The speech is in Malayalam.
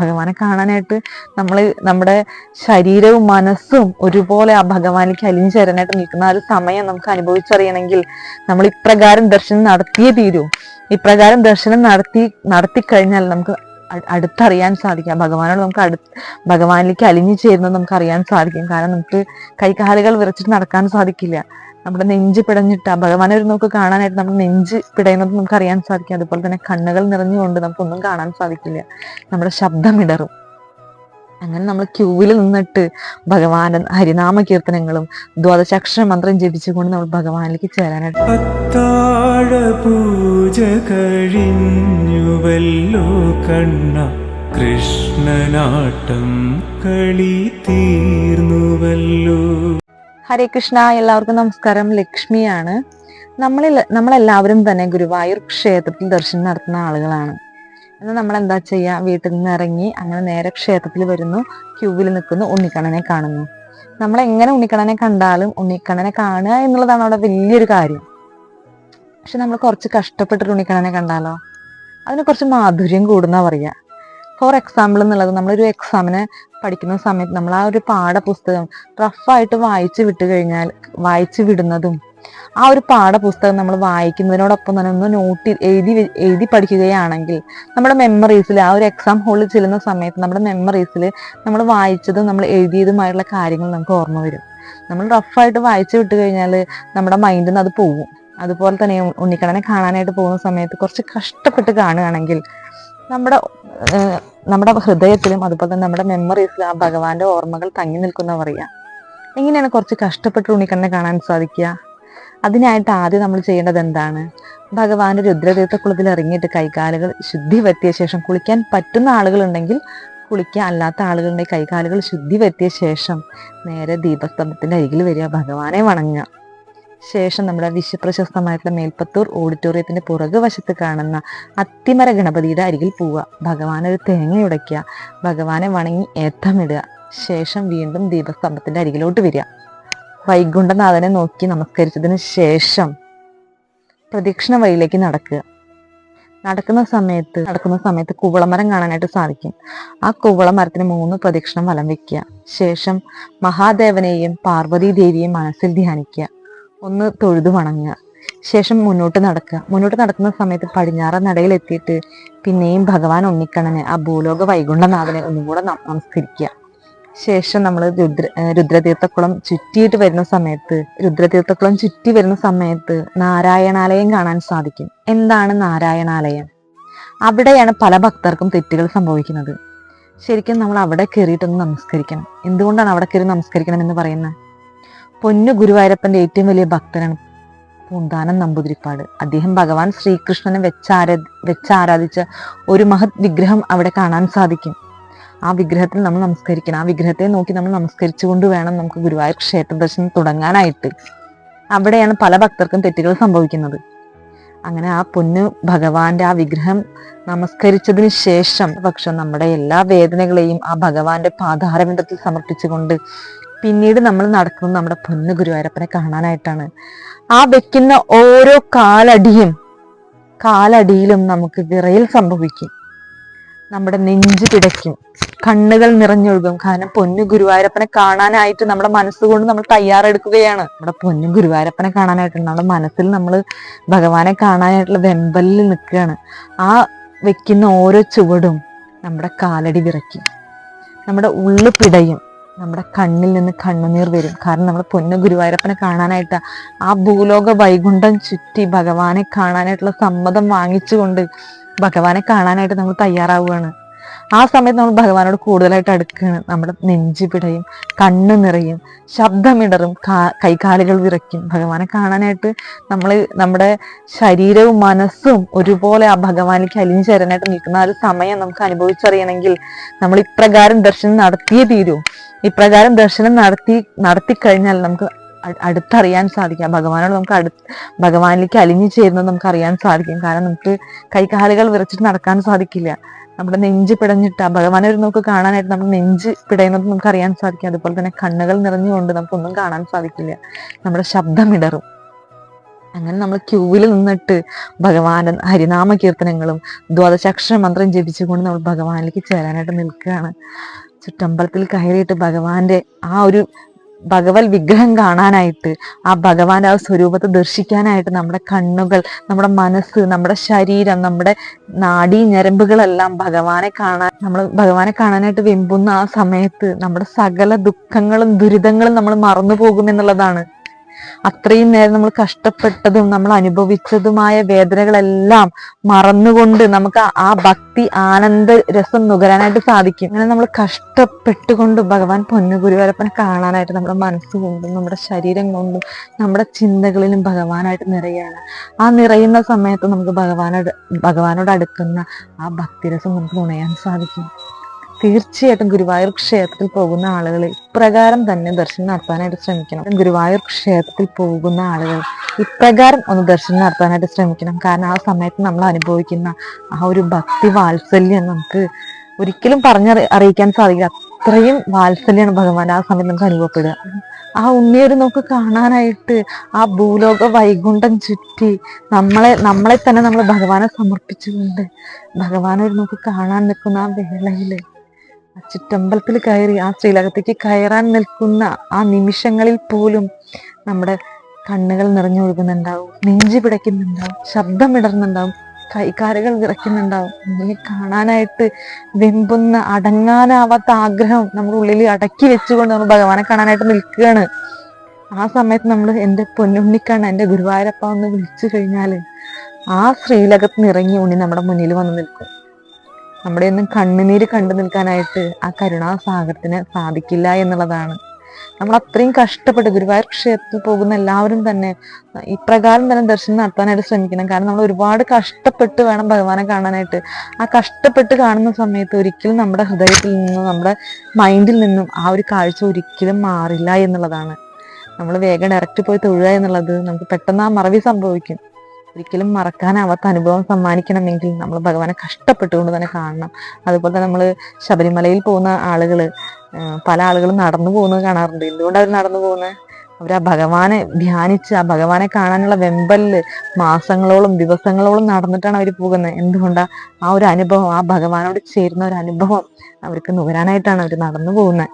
ഭഗവാനെ കാണാനായിട്ട് നമ്മൾ നമ്മുടെ ശരീരവും മനസ്സും ഒരുപോലെ ആ ഭഗവാനിലേക്ക് അലിഞ്ഞു ചേരാനായിട്ട് നിൽക്കുന്ന ആ ഒരു സമയം നമുക്ക് അനുഭവിച്ചറിയണമെങ്കിൽ നമ്മൾ ഇപ്രകാരം ദർശനം നടത്തിയേ തീരൂ. ഇപ്രകാരം ദർശനം നടത്തി നടത്തി കഴിഞ്ഞാൽ നമുക്ക് അടുത്തറിയാൻ സാധിക്കാം. ഭഗവാനോട് നമുക്ക് അടു ഭഗവാനിലേക്ക് അലിഞ്ഞു ചേരുന്നത് നമുക്ക് അറിയാൻ സാധിക്കും. കാരണം നമുക്ക് കൈകാലുകൾ വിറച്ചിട്ട് നടക്കാൻ സാധിക്കില്ല. നമ്മുടെ നെഞ്ച് പിടഞ്ഞിട്ട് ആ ഭഗവാനെ ഒരു നോക്ക് കാണാനായിട്ട് നമ്മുടെ നെഞ്ച് പിടയുന്നത് നമുക്ക് അറിയാൻ സാധിക്കും. അതുപോലെ തന്നെ കണ്ണുകൾ നിറഞ്ഞുകൊണ്ട് നമുക്കൊന്നും കാണാൻ സാധിക്കില്ല. നമ്മുടെ ശബ്ദം ഇടറും. അങ്ങനെ നമ്മൾ ക്യൂവിൽ നിന്നിട്ട് ഭഗവാന്റെ ഹരിനാമ കീർത്തനങ്ങളും ദ്വാദശാക്ഷര മന്ത്രം ജപിച്ചുകൊണ്ട് നമ്മൾ ഭഗവാനിലേക്ക് ചേരാനായിട്ട് പൂജ കണ്ണ കൃഷ്ണനാട്ടം കളി തീർന്നുവല്ലോ. ഹരേ കൃഷ്ണ എല്ലാവർക്കും നമസ്കാരം. ലക്ഷ്മിയാണ്. നമ്മളിൽ നമ്മളെല്ലാവരും തന്നെ ഗുരുവായൂർ ക്ഷേത്രത്തിൽ ദർശനം നടത്തുന്ന ആളുകളാണ്. എന്നാൽ നമ്മൾ എന്താ ചെയ്യുക വീട്ടിൽ നിന്ന് ഇറങ്ങി അങ്ങനെ നേരെ ക്ഷേത്രത്തിൽ വരുന്നു. ക്യൂവിൽ നിൽക്കുന്നു. ഉണ്ണിക്കണ്ണനെ കാണുന്നു. നമ്മൾ എങ്ങനെ ഉണ്ണിക്കണ്ണനെ കണ്ടാലും ഉണ്ണിക്കണ്ണനെ കാണുക എന്നുള്ളതാണ് അവിടെ വലിയൊരു കാര്യം. പക്ഷെ നമ്മൾ കുറച്ച് കഷ്ടപ്പെട്ടിട്ട് ഉണ്ണിക്കണ്ണനെ കണ്ടാലോ? അതിന് കുറച്ച് മാധുര്യം കൂടുന്ന പറയാ. ഫോർ എക്സാമ്പിൾ എന്നുള്ളത് നമ്മളൊരു എക്സാമിന് പഠിക്കുന്ന സമയത്ത് നമ്മൾ ആ ഒരു പാഠപുസ്തകം റഫായിട്ട് വായിച്ചു വിട്ട് കഴിഞ്ഞാൽ വായിച്ചു വിടുന്നതും ആ ഒരു പാഠപുസ്തകം നമ്മൾ വായിക്കുന്നതിനോടൊപ്പം തന്നെ ഒന്ന് നോട്ട് എഴുതി എഴുതി പഠിക്കുകയാണെങ്കിൽ നമ്മുടെ മെമ്മറീസിൽ ആ ഒരു എക്സാം ഹോളിൽ ചെല്ലുന്ന സമയത്ത് നമ്മുടെ മെമ്മറീസിൽ നമ്മൾ വായിച്ചതും നമ്മൾ എഴുതിയതുമായിട്ടുള്ള കാര്യങ്ങൾ നമുക്ക് ഓർമ്മ വരും. നമ്മൾ റഫായിട്ട് വായിച്ചു വിട്ട് കഴിഞ്ഞാൽ നമ്മുടെ മൈൻഡിൽ നിന്ന് അത് പോകും അതുപോലെ തന്നെ ഉണ്ണിക്കടനെ കാണാനായിട്ട് പോകുന്ന സമയത്ത് കുറച്ച് കഷ്ടപ്പെട്ട് കാണുകയാണെങ്കിൽ നമ്മുടെ നമ്മുടെ ഹൃദയത്തിലും അതുപോലെ തന്നെ നമ്മുടെ മെമ്മറീസിലും ആ ഭഗവാന്റെ ഓർമ്മകൾ തങ്ങി നിൽക്കുന്ന പറയാ എങ്ങനെയാണ് കുറച്ച് കഷ്ടപ്പെട്ട് ഉണ്ണിക്കണ്ണനെ കാണാൻ സാധിക്കുക? അതിനായിട്ട് ആദ്യം നമ്മൾ ചെയ്യേണ്ടത് എന്താണ്? ഭഗവാന്റെ രുദ്രതീർത്ഥക്കുളത്തിൽ ഇറങ്ങിയിട്ട് കൈകാലുകൾ ശുദ്ധി വരുത്തിയ ശേഷം കുളിക്കാൻ പറ്റുന്ന ആളുകളുണ്ടെങ്കിൽ കുളിക്കുക അല്ലാത്ത ആളുകളുടെ കൈകാലുകൾ ശുദ്ധി വരുത്തിയ ശേഷം നേരെ ദീപസ്തംഭത്തിന്റെ അരികിൽ വരിക ഭഗവാനെ വണങ്ങുക. ശേഷം നമ്മുടെ വിശ്വപ്രശസ്തമായിട്ടുള്ള മേൽപ്പത്തൂർ ഓഡിറ്റോറിയത്തിന്റെ പുറകു വശത്ത് കാണുന്ന അത്തിമര ഗണപതിയുടെ അരികിൽ പോവുക. ഭഗവാനെ ഒരു തേങ്ങ ഉടയ്ക്കുക. ഭഗവാനെ വണങ്ങി ഏത്തമിടുക ശേഷം വീണ്ടും ദീപസ്തംഭത്തിന്റെ അരികിലോട്ട് വരിക. വൈകുണ്ഠനാഥനെ നോക്കി നമസ്കരിച്ചതിന് ശേഷം പ്രദക്ഷിണ വഴിയിലേക്ക് നടക്കുക. നടക്കുന്ന സമയത്ത് നടക്കുന്ന സമയത്ത് കുവളമരം കാണാനായിട്ട് സാധിക്കും. ആ കുവളമരത്തിന് മൂന്ന് പ്രദക്ഷിണം വലം വെക്കുക. ശേഷം മഹാദേവനെയും പാർവതി ദേവിയെയും മനസ്സിൽ ധ്യാനിക്കുക. ഒന്ന് തൊഴുതു വണങ്ങുക. ശേഷം മുന്നോട്ട് നടക്കുക. മുന്നോട്ട് നടക്കുന്ന സമയത്ത് പടിഞ്ഞാറ നടയിൽ എത്തിയിട്ട് പിന്നെയും ഭഗവാൻ ഉണ്ണിക്കണ്ണനെ ആ ഭൂലോക വൈകുണ്ഠനാഥനെ ഒന്നും കൂടെ നമസ്കരിക്കുക. ശേഷം നമ്മൾ രുദ്ര രുദ്രതീർത്ഥക്കുളം ചുറ്റിയിട്ട് വരുന്ന സമയത്ത് രുദ്രതീർത്ഥക്കുളം ചുറ്റി വരുന്ന സമയത്ത് നാരായണാലയം കാണാൻ സാധിക്കും. എന്താണ് നാരായണാലയം? അവിടെയാണ് പല ഭക്തർക്കും തെറ്റുകൾ സംഭവിക്കുന്നത്. ശരിക്കും നമ്മൾ അവിടെ കയറിയിട്ടൊന്ന് നമസ്കരിക്കണം. എന്തുകൊണ്ടാണ് അവിടെ കയറി നമസ്കരിക്കണം എന്ന് പറയുന്നത്? പൊന്നു ഗുരുവായൂരപ്പന്റെ ഏറ്റവും വലിയ ഭക്തനാണ് പൂന്താനം നമ്പൂതിരിപ്പാട്. അദ്ദേഹം ഭഗവാൻ ശ്രീകൃഷ്ണനെ വെച്ചാരാ വെച്ചാരാധിച്ച ഒരു മഹത് വിഗ്രഹം അവിടെ കാണാൻ സാധിക്കും. ആ വിഗ്രഹത്തിൽ നമ്മൾ നമസ്കരിക്കണം. ആ വിഗ്രഹത്തെ നോക്കി നമ്മൾ നമസ്കരിച്ചുകൊണ്ട് വേണം നമുക്ക് ഗുരുവായൂർ ക്ഷേത്ര ദർശനം തുടങ്ങാനായിട്ട്. അവിടെയാണ് പല ഭക്തർക്കും തെറ്റുകൾ സംഭവിക്കുന്നത്. അങ്ങനെ ആ പൊന്ന് ഭഗവാന്റെ ആ വിഗ്രഹം നമസ്കരിച്ചതിന് ശേഷം പക്ഷെ നമ്മുടെ എല്ലാ വേദനകളെയും ആ ഭഗവാന്റെ പാതാരവിന്ദത്തിൽ സമർപ്പിച്ചുകൊണ്ട് പിന്നീട് നമ്മൾ നടക്കുന്നത് നമ്മുടെ പൊന്ന് ഗുരുവായൂരപ്പനെ കാണാനായിട്ടാണ്. ആ വെക്കുന്ന ഓരോ കാലടിയും കാലടിയിലും നമുക്ക് വിറയിൽ സംഭവിക്കും. നമ്മുടെ നെഞ്ചു പിടയ്ക്കും കണ്ണുകൾ നിറഞ്ഞൊഴുകും. കാരണം പൊന്നു ഗുരുവായൂരപ്പനെ കാണാനായിട്ട് നമ്മുടെ മനസ്സുകൊണ്ട് നമ്മൾ തയ്യാറെടുക്കുകയാണ്. നമ്മുടെ പൊന്നു ഗുരുവായൂരപ്പനെ കാണാനായിട്ട് നമ്മുടെ മനസ്സിൽ നമ്മൾ ഭഗവാനെ കാണാനായിട്ടുള്ള വെമ്പലിൽ നിൽക്കുകയാണ്. ആ വെക്കുന്ന ഓരോ ചുവടും നമ്മുടെ കാലടി വിറയ്ക്കും. നമ്മുടെ ഉള്ളു പിടയും. നമ്മുടെ കണ്ണിൽ നിന്ന് കണ്ണുനീർ വരും. കാരണം നമ്മൾ പൊന്നു ഗുരുവായൂരപ്പനെ കാണാനായിട്ട് ആ ഭൂലോക വൈകുണ്ഠം ചുറ്റി ഭഗവാനെ കാണാനായിട്ടുള്ള സമ്മതം വാങ്ങിച്ചുകൊണ്ട് ഭഗവാനെ കാണാനായിട്ട് നമ്മൾ തയ്യാറാവുകയാണ്. ആ സമയത്ത് നമ്മൾ ഭഗവാനോട് കൂടുതലായിട്ട് അടുക്കുകയാണ്. നമ്മുടെ നെഞ്ചു പിടയും കണ്ണു നിറയും ശബ്ദമിടറും കൈകാലുകൾ വിറയ്ക്കും. ഭഗവാനെ കാണാനായിട്ട് നമ്മൾ നമ്മുടെ ശരീരവും മനസ്സും ഒരുപോലെ ആ ഭഗവാനിലേക്ക് അലിഞ്ഞു ചേരാനായിട്ട് നിൽക്കുന്ന ആ ഒരു സമയം നമുക്ക് അനുഭവിച്ചറിയണമെങ്കിൽ നമ്മൾ ഇപ്രകാരം ദർശനം നടത്തിയേ തീരൂ. ഇപ്രകാരം ദർശനം നടത്തി നടത്തി കഴിഞ്ഞാൽ നമുക്ക് അടുത്തറിയാൻ സാധിക്കാം. ഭഗവാനോട് നമുക്ക് അടുത്ത് ഭഗവാനിലേക്ക് അലിഞ്ഞു ചേരുന്നത് നമുക്ക് അറിയാൻ സാധിക്കും. കാരണം നമുക്ക് കൈകാലുകൾ വിറച്ചിട്ട് നടക്കാൻ സാധിക്കില്ല. നമ്മുടെ നെഞ്ച് പിടഞ്ഞിട്ട് ഭഗവാനെ ഒരു നമുക്ക് കാണാനായിട്ട് നമ്മുടെ നെഞ്ച് പിടയുന്നത് നമുക്ക് അറിയാൻ സാധിക്കും. അതുപോലെ തന്നെ കണ്ണുകൾ നിറഞ്ഞുകൊണ്ട് നമുക്കൊന്നും കാണാൻ സാധിക്കില്ല. നമ്മുടെ ശബ്ദം ഇടറും. അങ്ങനെ നമ്മൾ ക്യൂവിൽ നിന്നിട്ട് ഭഗവാന്റെ ഹരിനാമ കീർത്തനങ്ങളും ദ്വാദശാക്ഷര മന്ത്രം ജപിച്ചുകൊണ്ട് നമ്മൾ ഭഗവാനിലേക്ക് ചേരാനായിട്ട് നിൽക്കുകയാണ്. ചുറ്റമ്പലത്തിൽ കയറിയിട്ട് ഭഗവാന്റെ ആ ഒരു ഭഗവത് വിഗ്രഹം കാണാനായിട്ട് ആ ഭഗവാന്റെ ആ സ്വരൂപത്തെ ദർശിക്കാനായിട്ട് നമ്മുടെ കണ്ണുകൾ നമ്മുടെ മനസ്സ് നമ്മുടെ ശരീരം നമ്മുടെ നാഡീ ഞരമ്പുകളെല്ലാം ഭഗവാനെ കാണാൻ നമ്മൾ ഭഗവാനെ കാണാനായിട്ട് വെമ്പുന്ന ആ സമയത്ത് നമ്മുടെ സകല ദുഃഖങ്ങളും ദുരിതങ്ങളും നമ്മൾ മറന്നു പോകുമെന്നുള്ളതാണ് അത്രയും നേരം നമ്മൾ കഷ്ടപ്പെട്ടതും നമ്മൾ അനുഭവിച്ചതുമായ വേദനകളെല്ലാം മറന്നുകൊണ്ട് നമുക്ക് ആ- ഭക്തി ആനന്ദ രസം നുകരാനായിട്ട് സാധിക്കും. അങ്ങനെ നമ്മൾ കഷ്ടപ്പെട്ടുകൊണ്ട് ഭഗവാൻ പൊന്നു ഗുരുവരപ്പനെ കാണാനായിട്ട് നമ്മുടെ മനസ്സുകൊണ്ടും നമ്മുടെ ശരീരം കൊണ്ടും നമ്മുടെ ചിന്തകളിലും ഭഗവാനായിട്ട് നിറയാണ് ആ നിറയുന്ന സമയത്ത് നമുക്ക് ഭഗവാനോട് ഭഗവാനോട് അടുക്കുന്ന ആ ഭക്തിരസം നമുക്ക് നുണയാൻ സാധിക്കും. തീർച്ചയായിട്ടും ഗുരുവായൂർ ക്ഷേത്രത്തിൽ പോകുന്ന ആളുകൾ ഇപ്രകാരം തന്നെ ദർശനം നടത്താനായിട്ട് ശ്രമിക്കണം. ഗുരുവായൂർ ക്ഷേത്രത്തിൽ പോകുന്ന ആളുകൾ ഇപ്രകാരം ഒന്ന് ദർശനം നടത്താനായിട്ട് ശ്രമിക്കണം. കാരണം ആ സമയത്ത് നമ്മൾ അനുഭവിക്കുന്ന ആ ഒരു ഭക്തി വാത്സല്യം നമുക്ക് ഒരിക്കലും പറഞ്ഞറി അറിയിക്കാൻ സാധിക്കില്ല. അത്രയും വാത്സല്യമാണ് ഭഗവാൻ ആ സമയത്ത് നമുക്ക് അനുഭവപ്പെടുക. ആ ഉണ്ണിയൊരു നമുക്ക് കാണാനായിട്ട് ആ ഭൂലോക വൈകുണ്ഠം ചുറ്റി നമ്മളെ നമ്മളെ തന്നെ നമ്മൾ ഭഗവാനെ സമർപ്പിച്ചുകൊണ്ട് ഭഗവാനൊരു നമുക്ക് കാണാൻ നിൽക്കുന്ന ആ വേളയിൽ ആ ചുറ്റമ്പലത്തിൽ കയറി ആ ശ്രീലകത്തേക്ക് കയറാൻ നിൽക്കുന്ന ആ നിമിഷങ്ങളിൽ പോലും നമ്മുടെ കണ്ണുകൾ നിറഞ്ഞൊഴുകുന്നുണ്ടാവും. നെഞ്ചു പിടയ്ക്കുന്നുണ്ടാവും. ശബ്ദമിടർന്നുണ്ടാവും. കൈകാലുകൾ വിറയ്ക്കുന്നുണ്ടാവും ഇങ്ങനെ കാണാനായിട്ട് വെമ്പുന്ന അടങ്ങാനാവാത്ത ആഗ്രഹം നമ്മുടെ ഉള്ളിൽ അടക്കി വെച്ചുകൊണ്ട് നമ്മൾ ഭഗവാനെ കാണാനായിട്ട് നിൽക്കുകയാണ്. ആ സമയത്ത് നമ്മൾ എന്റെ പൊന്നുണ്ണിക്കണ്ണ എന്റെ ഗുരുവായൂരപ്പ എന്ന് വിളിച്ചു കഴിഞ്ഞാൽ ആ ശ്രീലകത്ത് നിറങ്ങി ഉണ്ണി നമ്മുടെ മുന്നിൽ വന്ന് നിൽക്കും. നമ്മുടെ ഒന്നും കണ്ണുനീര് കണ്ടു നിൽക്കാനായിട്ട് ആ കരുണാസാഗരത്തിന് സാധിക്കില്ല എന്നുള്ളതാണ്. നമ്മൾ അത്രയും കഷ്ടപ്പെട്ട് ഗുരുവായൂർ ക്ഷേത്രത്തിൽ പോകുന്ന എല്ലാവരും തന്നെ ഇപ്രകാരം തന്നെ ദർശനം നടത്താനായിട്ട് ശ്രമിക്കണം. കാരണം നമ്മൾ ഒരുപാട് കഷ്ടപ്പെട്ട് വേണം ഭഗവാനെ കാണാനായിട്ട്. ആ കഷ്ടപ്പെട്ട് കാണുന്ന സമയത്ത് ഒരിക്കലും നമ്മുടെ ഹൃദയത്തിൽ നിന്നും നമ്മുടെ മൈൻഡിൽ നിന്നും ആ ഒരു കാഴ്ച ഒരിക്കലും മാറില്ല എന്നുള്ളതാണ്. നമ്മൾ വേഗം ഡയറക്റ്റ് പോയി തൊഴുക എന്നുള്ളത് നമുക്ക് പെട്ടെന്ന് ആ മറവി സംഭവിക്കും. ഒരിക്കലും മറക്കാനാവാത്ത അനുഭവം സമ്മാനിക്കണമെങ്കിൽ നമ്മൾ ഭഗവാനെ കഷ്ടപ്പെട്ടുകൊണ്ട് തന്നെ കാണണം. അതുപോലെ തന്നെ നമ്മൾ ശബരിമലയിൽ പോകുന്ന ആളുകൾ പല ആളുകളും നടന്നു പോകുന്നത് കാണാറുണ്ട്. എന്തുകൊണ്ട് അവർ നടന്നു പോകുന്നത് അവർ ആ ഭഗവാനെ ധ്യാനിച്ച് ആ ഭഗവാനെ കാണാനുള്ള വെമ്പലിൽ മാസങ്ങളോളം ദിവസങ്ങളോളം നടന്നിട്ടാണ് അവർ പോകുന്നത് എന്തുകൊണ്ടാണ് ആ ഒരു അനുഭവം ആ ഭഗവാനോട് ചേരുന്ന ഒരു അനുഭവം അവർക്ക് നുകരാനായിട്ടാണ് അവർ നടന്നു പോകുന്നത്